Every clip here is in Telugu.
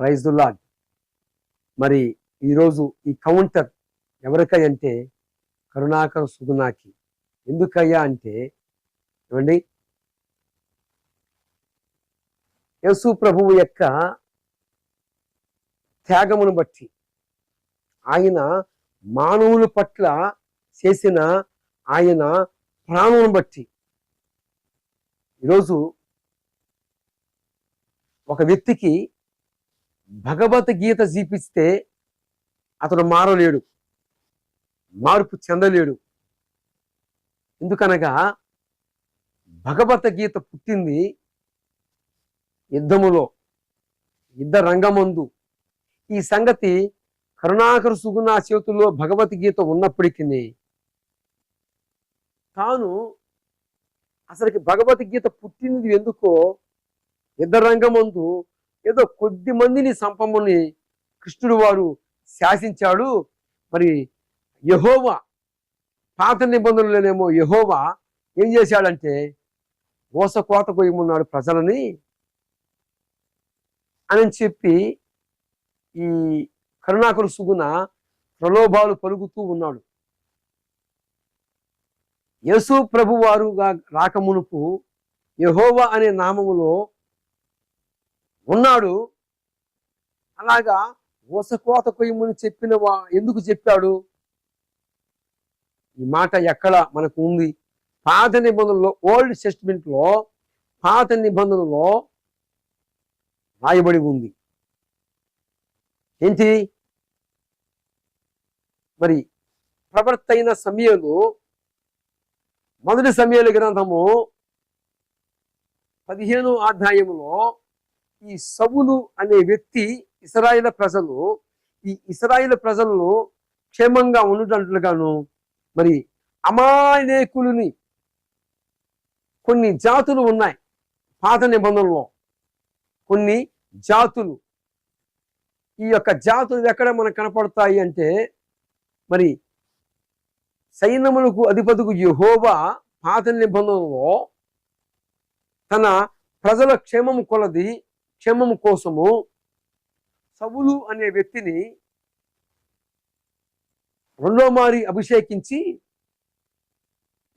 ప్రైజ్ లాడ్ మరి ఈరోజు ఈ కౌంటర్ ఎవరికై అంటే కరుణాకర్ సుగుణాకి. ఎందుకయ్యా అంటే ఏమండి? యేసు ప్రభువు యొక్క త్యాగమును బట్టి ఆయన మానవుల పట్ల చేసిన ఆయన ప్రాణమును బట్టి ఈరోజు ఒక వ్యక్తికి భగవద్గీత జీపిస్తే అతడు మారలేడు మార్పు చెందలేడు. ఎందుకనగా భగవద్గీత పుట్టింది యుద్ధములో యుద్ధ రంగమందు. ఈ సంగతి కరుణాకర సుగుణ చేతుల్లో భగవద్గీత ఉన్నప్పటికీ తాను అసలుకి భగవద్గీత పుట్టింది ఎందుకో యుద్ధ రంగమందు ఏదో కొద్ది మందిని సంపమ్మని కృష్ణుడు వారు శాసించాడు. మరి యహోవా పాత నిబంధనలోనేమో యహోవా ఏం చేశాడంటే ఓస కోత కొయ్యమన్నాడు ప్రజలని అని చెప్పి ఈ కరుణాకరు సుగుణ ప్రలోభాలు పలుకుతూ ఉన్నాడు. యేసు ప్రభు వారుగా రాకమునుపు యహోవా అనే నామములో ఉన్నాడు. అలాగా ఊసకోత కొయ్యమని చెప్పిన వా ఎందుకు చెప్పాడు? ఈ మాట ఎక్కడ మనకు ఉంది? పాత నిబంధనలో ఓల్డ్ సెస్ట్మెంట్లో పాత నిబంధనలో రాయబడి ఉంది. ఏంటి? మరి ప్రవర్త అయిన మొదటి సమయాల గ్రంథము పదిహేను అధ్యాయములో ఈ సవులు అనే వ్యక్తి ఇస్రాయిల ప్రజలు ఈ ఇస్రాయిల ప్రజలను క్షేమంగా ఉండటట్లుగాను మరి అమాయకులని కొన్ని జాతులు ఉన్నాయి పాత నిబంధనలో. కొన్ని జాతులు. ఈ యొక్క జాతులు ఎక్కడ మనకు కనపడతాయి అంటే మరి సైన్యములకు అధిపతికు యహోవా పాత నిబంధనలో తన ప్రజల క్షేమం కొలది క్షేమము కోసము సవులు అనే వ్యక్తిని రెండో మారి అభిషేకించి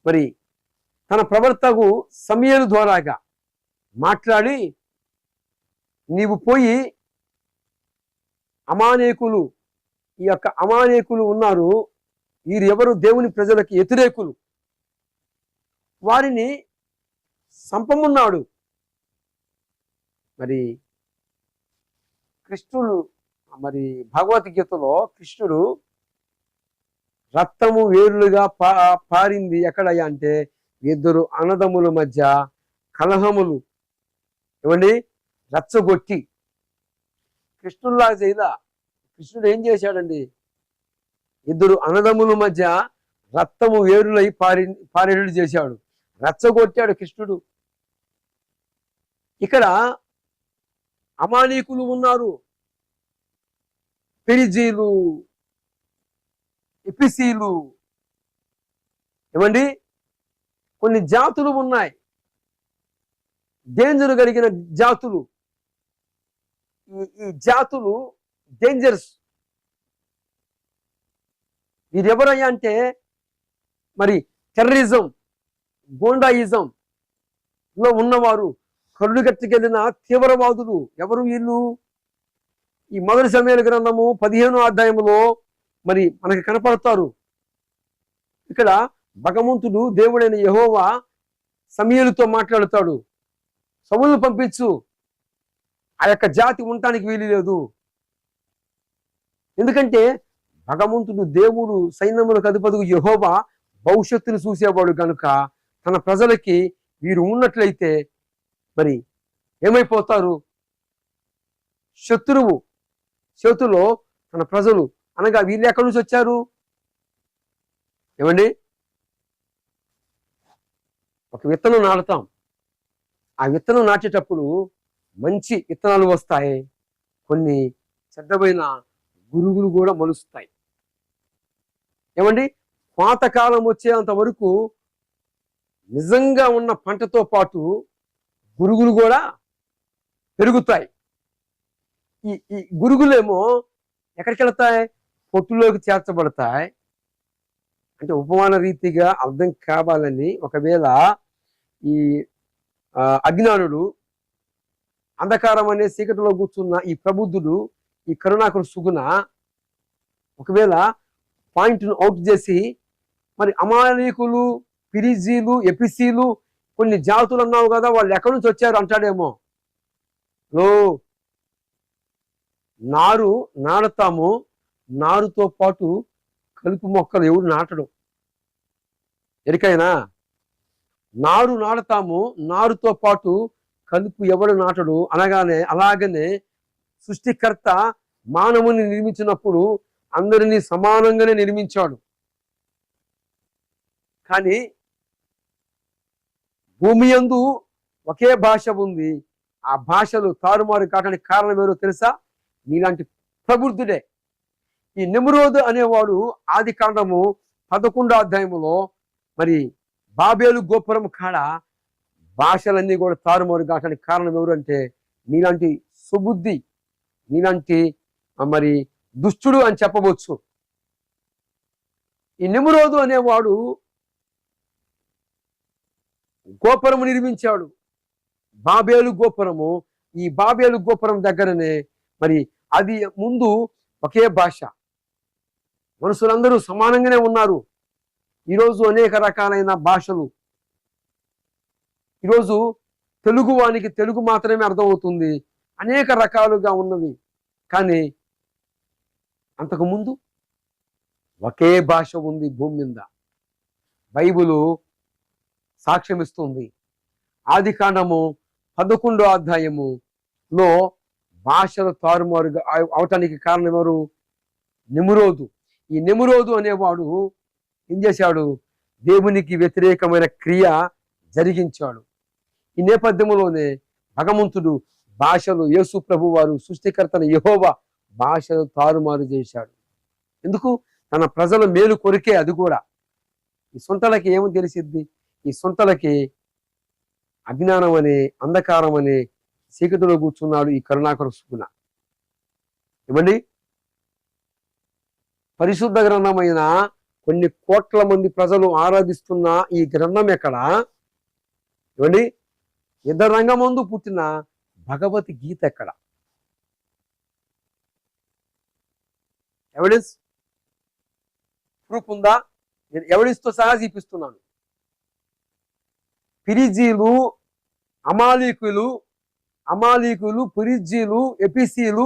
మరి తన ప్రవర్తకు సమయలు ద్వారాగా మాట్లాడి నీవు పోయి అమానేకులు ఈ యొక్క అమానేకులు ఉన్నారు. వీరు ఎవరు దేవుని ప్రజలకి వ్యతిరేకులు. వారిని సంపమున్నాడు. మరి కృష్ణుడు మరి భగవద్గీతలో కృష్ణుడు రక్తము వేరులుగా పా పారింది ఎక్కడయ్యా అంటే ఇద్దరు అన్నదమ్ముల మధ్య కలహములు. ఏమండి? రచ్చగొట్టి. కృష్ణుల్లాగా చేయదా కృష్ణుడు ఏం చేశాడండి? ఇద్దరు అన్నదమ్ముల మధ్య రక్తము వేరులై పారి పారేడు చేశాడు. రచ్చగొట్టాడు కృష్ణుడు. ఇక్కడ అమానీకులు ఉన్నారు. పెరిజీలు ఇపిసీలు ఏమండి? కొన్ని జాతులు ఉన్నాయి. డేంజర్ కలిగిన జాతులు. ఈ ఈ జాతులు డేంజర్స్. వీరెవరయ్యా అంటే మరి టెర్రరిజం గోండాయిజం లో ఉన్నవారు. కరుడుగట్టుకెళ్ళిన తీవ్రవాదులు ఎవరు వీళ్ళు? ఈ మొదటి సమయాల గ్రంథము పదిహేను అధ్యాయంలో మరి మనకి కనపడతారు. ఇక్కడ భగవంతుడు దేవుడైన యహోవా సమీయులతో మాట్లాడుతాడు. సములు పంపించు. ఆ యొక్క జాతి ఉండటానికి వీలు లేదు. ఎందుకంటే భగవంతుడు దేవుడు సైన్యములకు అధిపతుకు యహోవా భవిష్యత్తును చూసేవాడు కనుక తన ప్రజలకి వీరు ఉన్నట్లయితే మరి ఏమైపోతారు? శత్రువు చేతులో తన ప్రజలు అనగా వీళ్ళు ఎక్కడి నుంచి వచ్చారు? ఏమండి? ఒక విత్తనం నాటుతాం. ఆ విత్తనం నాటేటప్పుడు మంచి విత్తనాలు వస్తాయి. కొన్ని చెడ్డమైన గురుగులు కూడా మలుస్తాయి. ఏమండి? పాతకాలం వచ్చేంత వరకు నిజంగా ఉన్న పంటతో పాటు గురుగులు కూడా పెరుగుతాయి. ఈ ఈ గురుగులేమో ఎక్కడికి వెళతాయి పొట్టులోకి చేర్చబడతాయి. అంటే ఉపమాన రీతిగా అర్థం కావాలని ఒకవేళ ఈ అజ్ఞానుడు అంధకారం అనే చీకటిలో కూర్చున్న ఈ ప్రబుద్ధుడు ఈ కరుణాకరు సుగుణ ఒకవేళ పాయింట్ను అవుట్ చేసి మరి అమాయకులు పిరిజీలు ఎపిసీలు కొన్ని జాతులు అన్నావు కదా వాళ్ళు ఎక్కడి నుంచి వచ్చారు అంటాడేమో. లో నారు నాడతాము నారుతో పాటు కలుపు మొక్కలు ఎవరు నాటడం. ఎరికైనా? నారు నాడతాము నారుతో పాటు కలుపు ఎవడు నాటడు? అనగానే అలాగనే సృష్టికర్త మానవుని నిర్మించినప్పుడు అందరినీ సమానంగానే నిర్మించాడు. కానీ భూమి యందు ఒకే భాష ఉంది. ఆ భాషలు తారుమారు కావడానికి కారణం ఎవరో తెలుసా? నీలాంటి ప్రబుద్ధుడే. ఈ నిమ్రోద్ అనేవాడు ఆది కాండము పదకొండో అధ్యాయములో మరి బాబేలు గోపురం కాడ భాషలన్నీ కూడా తారుమారు కావడానికి కారణం ఎవరు అంటే నీలాంటి సుబుద్ధి నీలాంటి మరి దుష్టుడు అని చెప్పవచ్చు. ఈ నిమ్రోదు అనేవాడు గోపురము నిర్మించాడు. బాబేలు గోపురము ఈ బాబేలు గోపురం దగ్గరనే మరి అది ముందు ఒకే భాష. మనుషులందరూ సమానంగానే ఉన్నారు. ఈరోజు అనేక రకాలైన భాషలు. ఈరోజు తెలుగు వానికి తెలుగు మాత్రమే అర్థమవుతుంది. అనేక రకాలుగా ఉన్నవి. కానీ అంతకు ముందు ఒకే భాష ఉంది భూమి మీద. బైబిలు సాక్ష్యమిస్తుంది. ఆది కాండము పదకొండో అధ్యాయము లో భాషలు తారుమారుగా అవటానికి కారణం ఎవరు నిమురోదు. ఈ నిమురోదు అనేవాడు ఏం చేశాడు? దేవునికి వ్యతిరేకమైన క్రియ జరిగించాడు. ఈ నేపథ్యంలోనే భగవంతుడు భాషలు యేసు ప్రభు వారు సృష్టికర్తన యహోవ భాషలు తారుమారు చేశాడు. ఎందుకు? తన ప్రజల మేలు కొరికే అది కూడా. ఈ సొంతలకి ఏమో తెలిసిద్ది? ఈ సొంతలకి అజ్ఞానం అనే అంధకారం అనే చీకటిలో కూర్చున్నాడు ఈ కరుణాకర సుగుణ ఇవ్వండి పరిశుద్ధ గ్రంథమైన కొన్ని కోట్ల మంది ప్రజలు ఆరాధిస్తున్న ఈ గ్రంథం ఎక్కడ? ఇవ్వండి ఇద్దరు రంగమందు పుట్టిన భగవతి గీత ఎక్కడ? ఎవిడెన్స్? ప్రూఫ్ ఉందా? నేను ఎవిడెన్స్తో సహా చూపిస్తున్నాను. పిరిజీలు అమాలీకులు అమాలీకులు పిరిజీలు ఎపిసీలు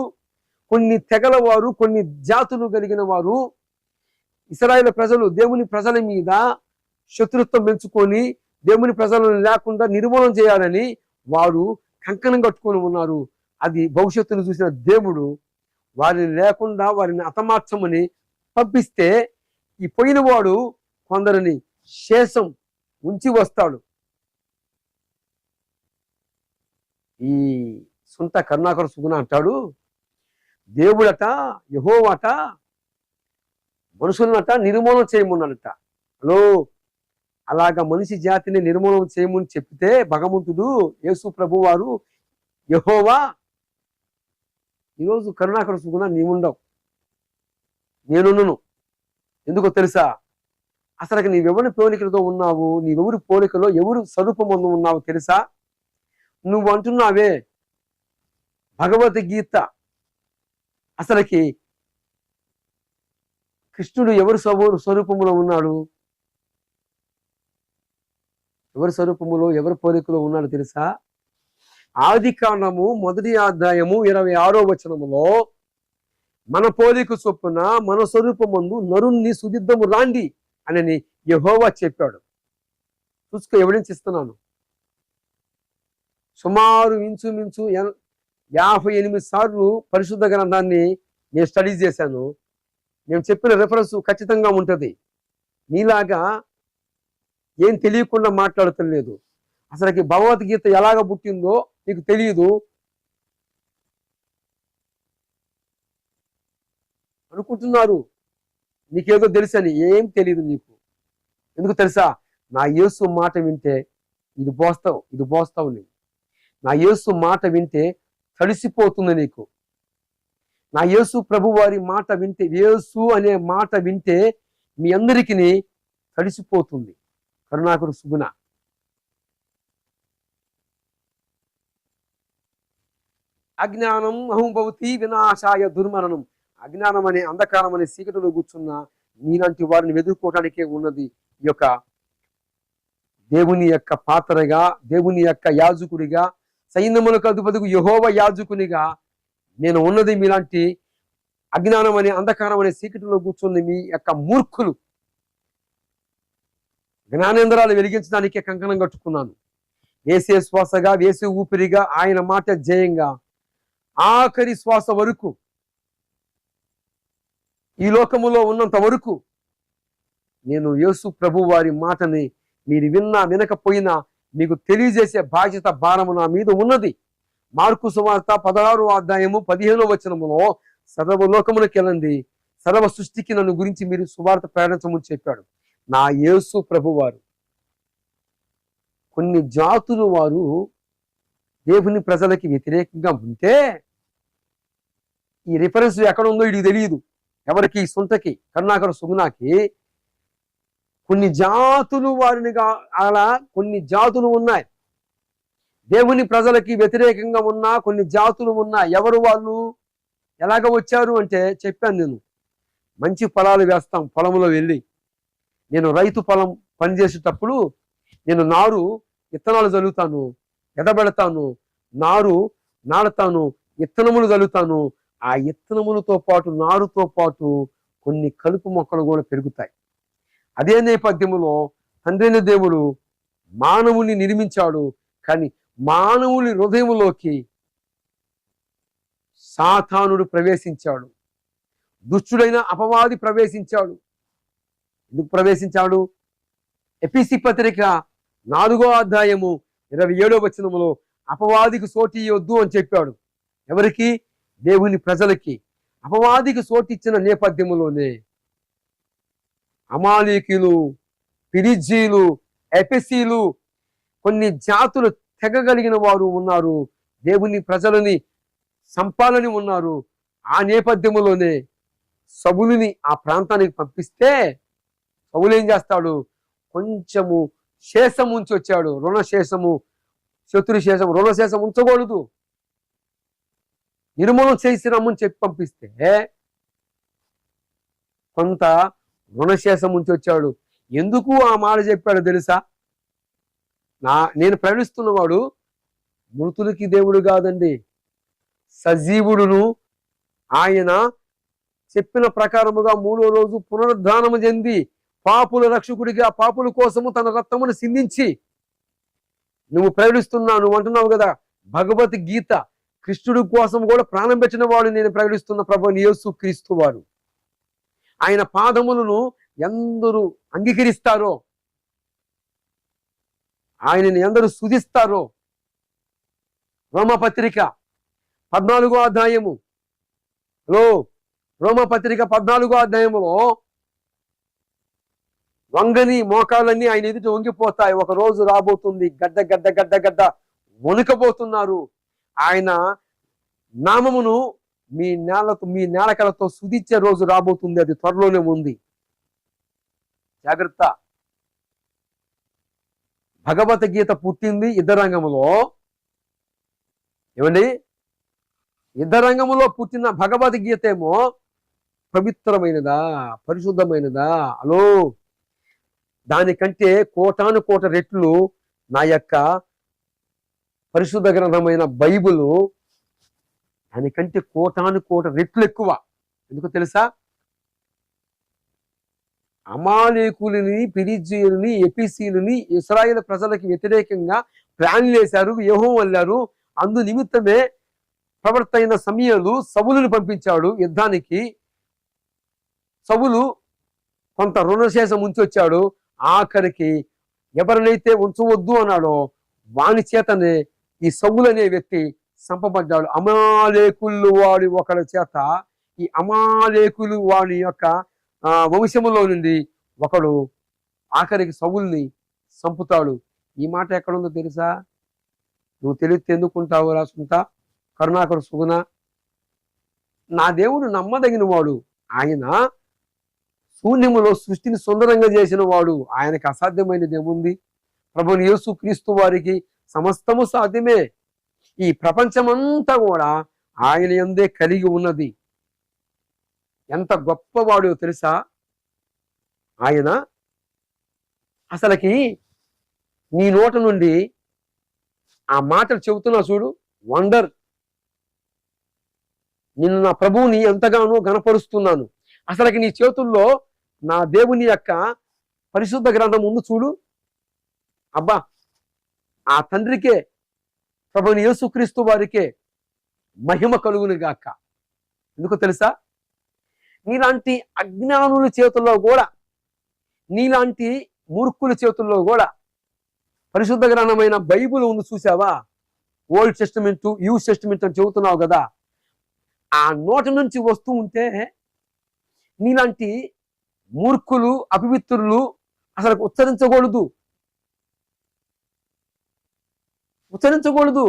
కొన్ని తెగల వారు కొన్ని జాతులు కలిగిన వారు ఇస్రాయేల్ ప్రజలు దేవుని ప్రజల మీద శత్రుత్వం పెంచుకొని దేవుని ప్రజలను లేకుండా నిర్మూలన చేయాలని వారు కంకణం కట్టుకొని ఉన్నారు. అది భవిష్యత్తును చూసిన దేవుడు వారిని లేకుండా వారిని అతమార్చమని పంపిస్తే ఈ పోయినవాడు కొందరిని శేషం ఉంచి వస్తాడు. ఈ సొంత కరుణాకర సుగుణ అంటాడు. దేవుడట యహోవట మనుషులనట నిర్మూలన చేయమన్నాడట. హలో అలాగా మనిషి జాతిని నిర్మూలన చేయమని చెప్తే భగవంతుడు యేసు ప్రభు వారు యహోవా ఈరోజు కరుణాకర సుగుణ నీవుండవు. నేనున్నను. ఎందుకో తెలుసా? అసలు నీవెవరి పోలికలతో ఉన్నావు? నీవెవరి పోలికలో ఎవరు స్వరూపమందు ఉన్నావు తెలుసా? నువ్వు అంటున్నావే భగవద్గీత. అసలుకి కృష్ణుడు ఎవరు స్వరూ- స్వరూపంలో ఉన్నాడు? ఎవరి స్వరూపములో ఎవరి పోలికలో ఉన్నాడు తెలుసా? ఆది కాండము మొదటి అధ్యాయము ఇరవై ఆరో వచనములో మన పోలిక చొప్పున మన స్వరూపమందు నరుణ్ణి సుదిద్దము రాండి అని యహోవా చెప్పాడు. చూసుకో ఎవిడెన్స్ ఇస్తున్నాను. సుమారు ఇంచుమించు ఎన్- యాభై ఎనిమిది సార్లు పరిశుద్ధ గ్రంథాన్ని నేను స్టడీ చేశాను. నేను చెప్పిన రెఫరెన్స్ ఖచ్చితంగా ఉంటుంది. నీలాగా ఏం తెలియకుండా మాట్లాడటం లేదు. అసలుకి భగవద్గీత ఎలాగ పుట్టిందో నీకు తెలియదు అనుకుంటున్నారు. నీకేదో తెలుసని ఏం తెలియదు నీకు. ఎందుకు తెలుసా? నా యేసు మాట వింటే ఇది పోస్తావు ఇది పోస్తావు నేను. నా యేసు మాట వింటే తడిసిపోతుంది నీకు. నా యేసు ప్రభు వారి మాట వింటే యేసు అనే మాట వింటే మీ అందరికీ తడిసిపోతుంది. కరుణాకరు సుగుణ. అజ్ఞానం అహంభవతి వినాశాయ దుర్మరణం. అజ్ఞానం అనే అంధకారం అనే చీకటిలో కూర్చున్న నీలాంటి వారిని ఎదుర్కోవటానికే ఉన్నది ఈ యొక్క దేవుని యొక్క పాత్రగా దేవుని యొక్క యాజకుడిగా సైన్యములకు అధిపతికి యహోవ యాజకునిగా నేను ఉన్నది మీలాంటి అజ్ఞానం అనే అంధకారం అనే సీకటిలో కూర్చుంది మీ యొక్క మూర్ఖులు. జ్ఞానేంద్రాలు వెలిగించడానికే కంకణం కట్టుకున్నాను. వేసే శ్వాసగా వేసే ఊపిరిగా ఆయన మాట జయంగా ఆఖరి శ్వాస వరకు ఈ లోకములో ఉన్నంత వరకు నేను యేసు ప్రభు వారి మాటని మీరు విన్నా వినకపోయినా మీకు తెలియజేసే బాధ్యత భారము నా మీద ఉన్నది. మార్కు సువార్త పదహారు అధ్యాయము పదిహేనో వచనములో సర్వలోకములకు వెళ్ళండి. సర్వ సృష్టికి నన్ను గురించి మీరు సువార్త ప్రయాణించమని చెప్పాడు. నా యేసు ప్రభువారు. కొన్ని జాతులు వారు దేవుని ప్రజలకి వ్యతిరేకంగా ఉంటే ఈ రిఫరెన్స్ ఎక్కడ ఉందో ఇది తెలియదు. ఎవరికి? సొంతకి కరుణాకర సుగుణాకి కొన్ని జాతులు వారినిగా అలా కొన్ని జాతులు ఉన్నాయి. దేవుని ప్రజలకి వ్యతిరేకంగా ఉన్న కొన్ని జాతులు ఉన్నాయి ఎవరు వాళ్ళు? ఎలాగ వచ్చారు అంటే చెప్పాను నేను. మంచి పొలాలు వేస్తాం పొలంలో వెళ్ళి. నేను రైతు పొలం పనిచేసేటప్పుడు నేను నారు విత్తనాలు చల్లుతాను ఎదబెడతాను నారు నాడతాను విత్తనములు చల్లుతాను ఆ విత్తనములతో పాటు నారుతో పాటు కొన్ని కలుపు మొక్కలు కూడా పెరుగుతాయి. అదే నేపథ్యములో తండ్రిని దేవుడు మానవుని నిర్మించాడు. కానీ మానవుని హృదయములోకి సాతానుడు ప్రవేశించాడు. దుష్టుడైన అపవాది ప్రవేశించాడు. ఎందుకు ప్రవేశించాడు? ఎపిసి పత్రిక నాలుగో అధ్యాయము ఇరవై ఏడో వచనములో అపవాదికి సోటి ఇవ్వద్దు అని చెప్పాడు. ఎవరికి? దేవుని ప్రజలకి. అపవాదికి సోటిచ్చిన నేపథ్యములోనే అమాలీకులు పిరిజీలు ఎపిసీలు కొన్ని జాతులు తెగగలిగిన వారు ఉన్నారు. దేవుని ప్రజలని సంపాలని ఉన్నారు. ఆ నేపథ్యంలోనే సబులుని ఆ ప్రాంతానికి పంపిస్తే సబులు ఏం చేస్తాడు? కొంచెము శేషం ఉంచి వచ్చాడు. రుణశేషము శత్రు శేషం రుణశేషం ఉంచకూడదు. నిర్మూలన చేసి రమ్మని చెప్పి పంపిస్తే కొంత రుణశేషం ఉంచి వచ్చాడు. ఎందుకు ఆ మాట చెప్పాడు తెలుసా? నా నేను ప్రయాణిస్తున్నవాడు మృతులకి దేవుడు కాదండి. సజీవుడును ఆయన చెప్పిన ప్రకారముగా మూడో రోజు పునరుద్ధానము చెంది పాపుల రక్షకుడిగా పాపుల కోసము తన రక్తమును సిందించి నువ్వు ప్రకటిస్తున్నావు నువ్వు అంటున్నావు కదా భగవద్గీత కృష్ణుడి కోసం కూడా ప్రాణం పెట్టిన వాడు నేను ప్రకటిస్తున్న ప్రభు యేసు క్రీస్తు వాడు ఆయన పాదములను ఎందరూ అంగీకరిస్తారో ఆయనని ఎందరూ సుధిస్తారో రోమపత్రిక పద్నాలుగో అధ్యాయము. హలో రోమపత్రిక పద్నాలుగో అధ్యాయములో వంగని మోకాలన్నీ ఆయన ఎదుట వంగిపోతాయి. ఒక రోజు రాబోతుంది. గడ్డ గడ్డ గడ్డ గడ్డ వణుకబోతున్నారు. ఆయన నామమును మీ నేలతో మీ నేలకలతో సుదిచ్చే రోజు రాబోతుంది. అది త్వరలోనే ఉంది. జాగ్రత్త. భగవద్గీత పుట్టింది యుద్ధరంగములో. ఏమండి? యుద్ధరంగములో పుట్టిన భగవద్గీత ఏమో పవిత్రమైనదా పరిశుద్ధమైనదా? హలో. దానికంటే కోటాను కోట రెట్లు నా యొక్క పరిశుద్ధ గ్రంథమైన బైబులు దానికంటే కోటాను కోట రెట్లు ఎక్కువ. ఎందుకు తెలుసా? అమాలేకులని పిరిజీయులని ఎపిసీలని ఇస్రాయేల్ ప్రజలకు వ్యతిరేకంగా ప్లాన్లు వేశారు వ్యూహం వెళ్ళారు అందు నిమిత్తమే ప్రవర్తైన సమయాలు సవులను పంపించాడు యుద్ధానికి. సవులు కొంత రుణశేషం ఉంచి వచ్చాడు ఆఖరికి ఎవరినైతే ఉంచవద్దు అన్నాడో వాని చేతనే ఈ సవులు అనే వ్యక్తి సంపబడ్డాడు అమాలేకులు వాడి ఒకరి చేత ఈ అమాలేకులు వాడి యొక్క వంశములో నుండి ఒకడు ఆఖరికి సవుల్ని సంపుతాడు ఈ మాట ఎక్కడుందో తెలుసా? నువ్వు తెలిస్తే ఎందుకుంటావు రాసుకుంటా. కరుణాకరు సుగుణ. నా దేవుడు నమ్మదగిన వాడు ఆయన శూన్యములో సృష్టిని సుందరంగా చేసిన వాడు ఆయనకు అసాధ్యమైనది ఏముంది? ప్రభుని యేసు క్రీస్తు వారికి సమస్తము సాధ్యమే. ఈ ప్రపంచమంతా కూడా ఆయన ఎందే కలిగి ఉన్నది. ఎంత గొప్పవాడో తెలుసా? ఆయన అసలకి నీ నోట నుండి ఆ మాటలు చెబుతున్నా చూడు వండర్. నిన్ను నా ప్రభువుని ఎంతగానో గనపరుస్తున్నాను అసలకి నీ చేతుల్లో నా దేవుని యొక్క పరిశుద్ధ గ్రంథం ఉంది చూడు. అబ్బా ఆ తండ్రికే ప్రభుని యేసుక్రీస్తు వారికే మహిమ కలుగును గాక ఎందుకు తెలుసా? నీలాంటి అజ్ఞానుల చేతుల్లో కూడా నీలాంటి మూర్ఖుల చేతుల్లో కూడా పరిశుద్ధ గ్రంథమైన బైబుల్ ఉంది చూసావా ఓల్డ్ టెస్టిమెంట్ యూ టెస్టిమెంట్ అని చెబుతున్నావు కదా. ఆ నోటి నుంచి వస్తూ ఉంటే నీలాంటి మూర్ఖులు అపవిత్రులు అసలు ఉచ్చరించకూడదు. ఉచ్చరించకూడదు.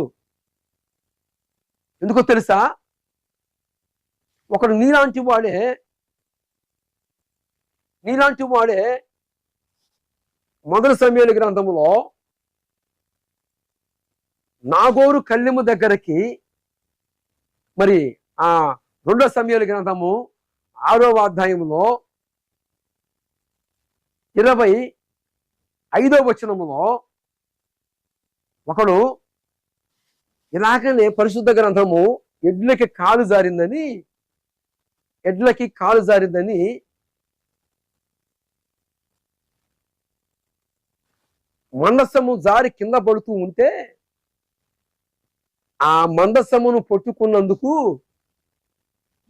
ఎందుకో తెలుసా? ఒకడు నీలాంటి వాడే నీలాంటి వాడే మొదటి సమయాల గ్రంథములో నాగోరు కళ్ళెము దగ్గరకి మరి ఆ రెండో సమయాల గ్రంథము ఆరవ అధ్యాయములో ఇరవై ఐదో వచనములో ఒకడు ఇలాగనే పరిశుద్ధ గ్రంథము ఎడ్లకి కాలు జారిందని ఎడ్లకి కాలు జారిందని మందస్సము జారి కింద పడుతూ ఉంటే ఆ మందసమును పట్టుకున్నందుకు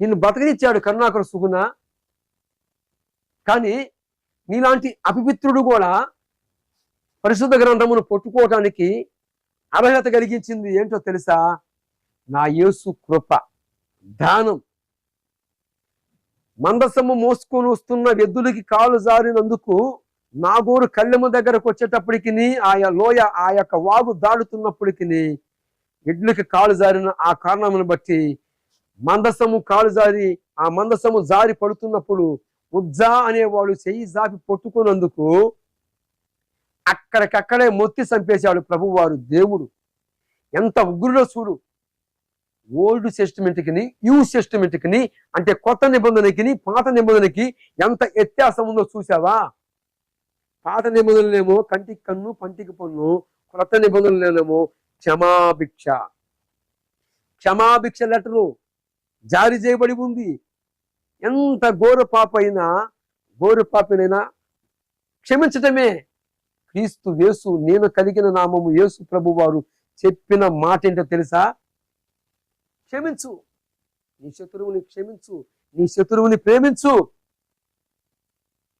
నిన్ను బతకనిచ్చాడు కరుణాకర సుగుణ. కానీ నీలాంటి అపవిత్రుడు కూడా పరిశుద్ధ గ్రంథమును పట్టుకోవటానికి అర్హత కలిగించింది ఏంటో తెలుసా? నా యేసు కృప దానం మందసము మోసుకొని వస్తున్న ఎద్దులకి కాలు జారినందుకు నాగోరు కళ్ళెమ్మ దగ్గరకు వచ్చేటప్పటికి ఆయా లోయ ఆ యొక్క వాగు దాడుతున్నప్పటికి ఎడ్లకి కాలు జారిన ఆ కారణమును బట్టి మందసము కాలు జారి ఆ మందసము జారి పడుతున్నప్పుడు ఉజ్జా అనేవాడు చెయ్యి జాపి పట్టుకున్నందుకు అక్కడికక్కడే మొత్తి చంపేశాడు ప్రభువారు దేవుడు. ఎంత ఉగ్రులో చూడు. ఓల్డ్ సెస్టిమెంట్కి న్యూ సెస్టిమెంట్కి అంటే కొత్త నిబంధనకి పాత నిబంధనకి ఎంత వ్యత్యాసం ఉందో చూసావా పాత నిబంధనలేమో కంటికి కన్ను పంటికి పన్ను కొత్త నిబంధనలేమో క్షమాభిక్ష. క్షమాభిక్ష లెటరు జారీ చేయబడి ఉంది. ఎంత ఘోర పాప అయినా ఘోర పాపనైనా క్షమించటమే క్రీస్తు యేసు నేను కలిగిన నామము యేసు ప్రభు వారు చెప్పిన మాట ఏంటో తెలుసా? క్షమించు. నీ శత్రువుని క్షమించు. నీ శత్రువుని ప్రేమించు.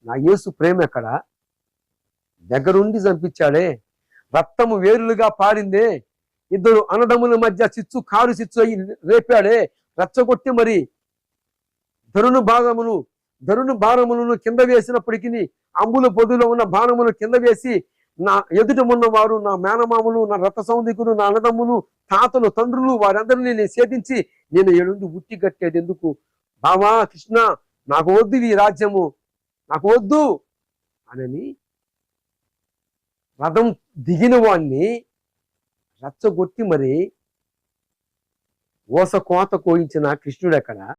నా యేసు ప్రేమ ఎక్కడ? దగ్గరుండి చంపించాడే. రక్తము వేరులుగా పారిందే. ఇద్దరు అనదముల మధ్య చిచ్చు కారు చిచ్చు అయి రేపాడే. రచ్చగొట్టి మరి ధరును భాగమును ధరును బాణములను కింద వేసినప్పటికీ అంబుల పొదులో ఉన్న బాణములు కింద వేసి నా ఎదుట ఉన్నవారు నా మేనమామలు నా రథ సౌందికులు నా అన్నదమ్ములు తాతలు తండ్రులు వారందరినీ నేను సేధించి నేను ఏడుండి ఉట్టి కట్టేది ఎందుకు? బావా కృష్ణ నాకు వద్దు ఈ రాజ్యము నాకు వద్దు అనని రథం దిగిన వాణ్ణి రచ్చగొట్టి మరి ఓస కోత కోయించిన కృష్ణుడు ఎక్కడ?